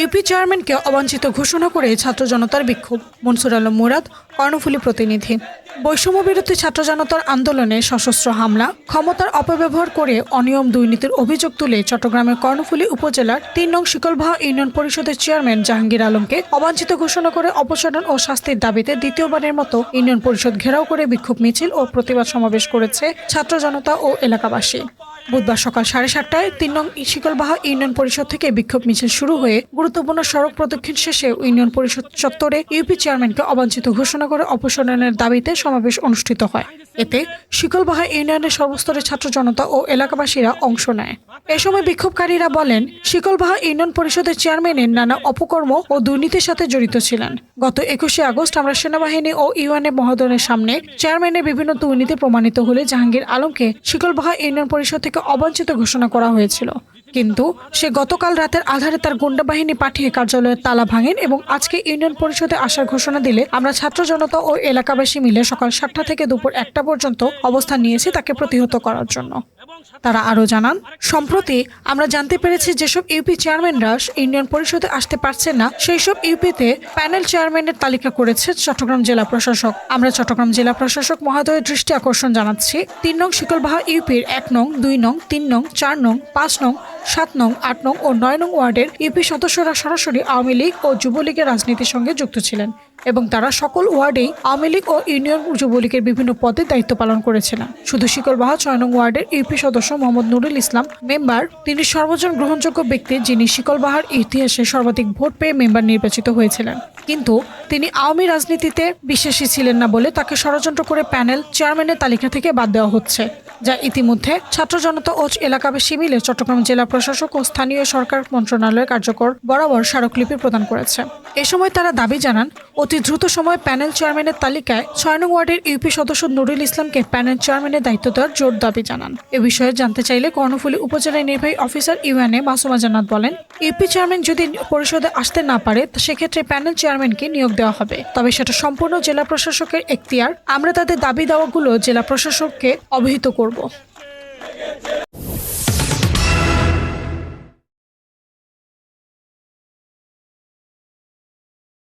UP চেয়ারম্যানকে অবাঞ্ছিত ঘোষণা করে ছাত্র জনতার বিক্ষোভ। মনসুর আলম মুরাদ, কর্ণফুলী প্রতিনিধি। বৈষম্য বিরোধী ছাত্র জনতার আন্দোলনে সশস্ত্র হামলা, ক্ষমতার অপব্যবহার করে অনিয়ম দুর্নীতির অভিযোগ তুলে চট্টগ্রামের কর্ণফুলী উপজেলার তিন নং শিকলবাহা ইউনিয়ন পরিষদের চেয়ারম্যান জাহাঙ্গীর আলমকে অবাঞ্ছিত ঘোষণা করে অপসারণ ও শাস্তির দাবিতে দ্বিতীয়বারের মতো ইউনিয়ন পরিষদ ঘেরাও করে বিক্ষোভ মিছিল ও প্রতিবাদ সমাবেশ করেছে ছাত্র জনতা ও এলাকাবাসী। বুধবার সকাল সাড়ে সাতটায় তিন নং শিকলবাহা ইউনিয়ন পরিষদ থেকে বিক্ষোভ মিছিল শুরু হয়ে গুরুত্বপূর্ণ সড়ক প্রদক্ষিণ শেষে ইউনিয়ন পরিষদ চত্বরে ইউপি চেয়ারম্যানকে অবাঞ্ছিত ঘোষণা করে অপসারণের দাবিতে সমাবেশ অনুষ্ঠিত হয়। এতে শিকলবাহা ইউনিয়নের সর্বস্তরের ছাত্র জনতা ও এলাকাবাসীরা অংশ নেয়। এ সময় বিক্ষোভকারীরা বলেন, শিকলবাহা ইউনিয়ন পরিষদের চেয়ারম্যানের নানা অপকর্ম ও দুর্নীতির সাথে জড়িত ছিলেন। গত একুশে আগস্ট আমরা সেনাবাহিনী ও ইউএনএ মহোদয়ের সামনে চেয়ারম্যানের বিভিন্ন দুর্নীতি প্রমাণিত হলে জাহাঙ্গীর আলমকে শিকলবাহা ইউনিয়ন পরিষদ থেকে অবাঞ্ছিত ঘোষণা করা হয়েছিল। কিন্তু সে গতকাল রাতের আধারে তার গুন্ডা বাহিনী পাঠিয়ে কার্যালয়ের তালা ভাঙেন এবং আজকে ইউনিয়ন পরিষদে আসার ঘোষণা দিলে আমরা ছাত্র জনতা ও এলাকাবাসী মিলে সকাল সাতটা থেকে দুপুর একটা পর্যন্ত অবস্থান নিয়েছি তাকে প্রতিহত করার জন্য। তারা আরও জানান, সম্প্রতি আমরা জানতে পেরেছি যেসব ইউপি চেয়ারম্যানরা ইউনিয়ন পরিষদে আসতে পারছেন না সেই সব ইউপিতে প্যানেল চেয়ারম্যানের তালিকা করেছে চট্টগ্রাম জেলা প্রশাসক। আমরা চট্টগ্রাম জেলা প্রশাসক মহোদয়ের দৃষ্টি আকর্ষণ জানাচ্ছি। তিন নং শিকলবাহা ইউপির এক নং, দুই নং, তিন নং, চার নং, পাঁচ নং, সাত নং, আট নং ও নয় নং ওয়ার্ডের ইউপি সদস্যরা সরাসরি আওয়ামী লীগ ও যুবলীগের রাজনীতির সঙ্গে যুক্ত ছিলেন এবং তারা সকল ওয়ার্ডেই আওয়ামী লীগ ও ইউনিয়ন যুবলীগের বিভিন্ন পদে দায়িত্ব পালন করেছিলেন। শুধু শিকলবাহা, ছয় নং ওয়ার্ডের ইউপি সদস্য মোহাম্মদ নুরুল ইসলাম, মেম্বার, তিনি সর্বজন গ্রহণযোগ্য ব্যক্তি যিনি শিকলবাহার ইতিহাসে সর্বাধিক ভোট পেয়ে মেম্বার নির্বাচিত হয়েছিলেন। কিন্তু তিনি আওয়ামী রাজনীতিতে বিশ্বাসী ছিলেন না বলে তাকে ষড়যন্ত্র করে প্যানেল চেয়ারম্যানের তালিকা থেকে বাদ দেওয়া হচ্ছে, যা ইতিমধ্যে ছাত্র জনতা ও এলাকাবাসী মিলে চট্টগ্রাম জেলা প্রশাসক ও স্থানীয় সরকার মন্ত্রণালয়ের কার্যকর বরাবর স্মারকলিপি প্রদান করেছে। এ সময় তারা দাবি জানান অতি দ্রুত সময় প্যানেল চেয়ারম্যানের তালিকায় ছয় নং ওয়ার্ডের ইউপি সদস্য নুরুল ইসলামকে প্যানেল চেয়ারম্যানের দায়িত্ব দেওয়ার জোর দাবি জানান। এ বিষয়ে জানতে চাইলে কর্ণফুলী উপজেলার নির্বাহী অফিসার ইউএনএ মাসুমা জান্নাত বলেন, ইউপি চেয়ারম্যান যদি পরিষদে আসতে না পারে, সেক্ষেত্রে প্যানেল চেয়ারম্যানকে নিয়োগ দেওয়া হবে। তবে সেটা সম্পূর্ণ জেলা প্রশাসকের এখতিয়ার। আমরা তাদের দাবি দেওয়াগুলো জেলা প্রশাসককে অবহিত করব।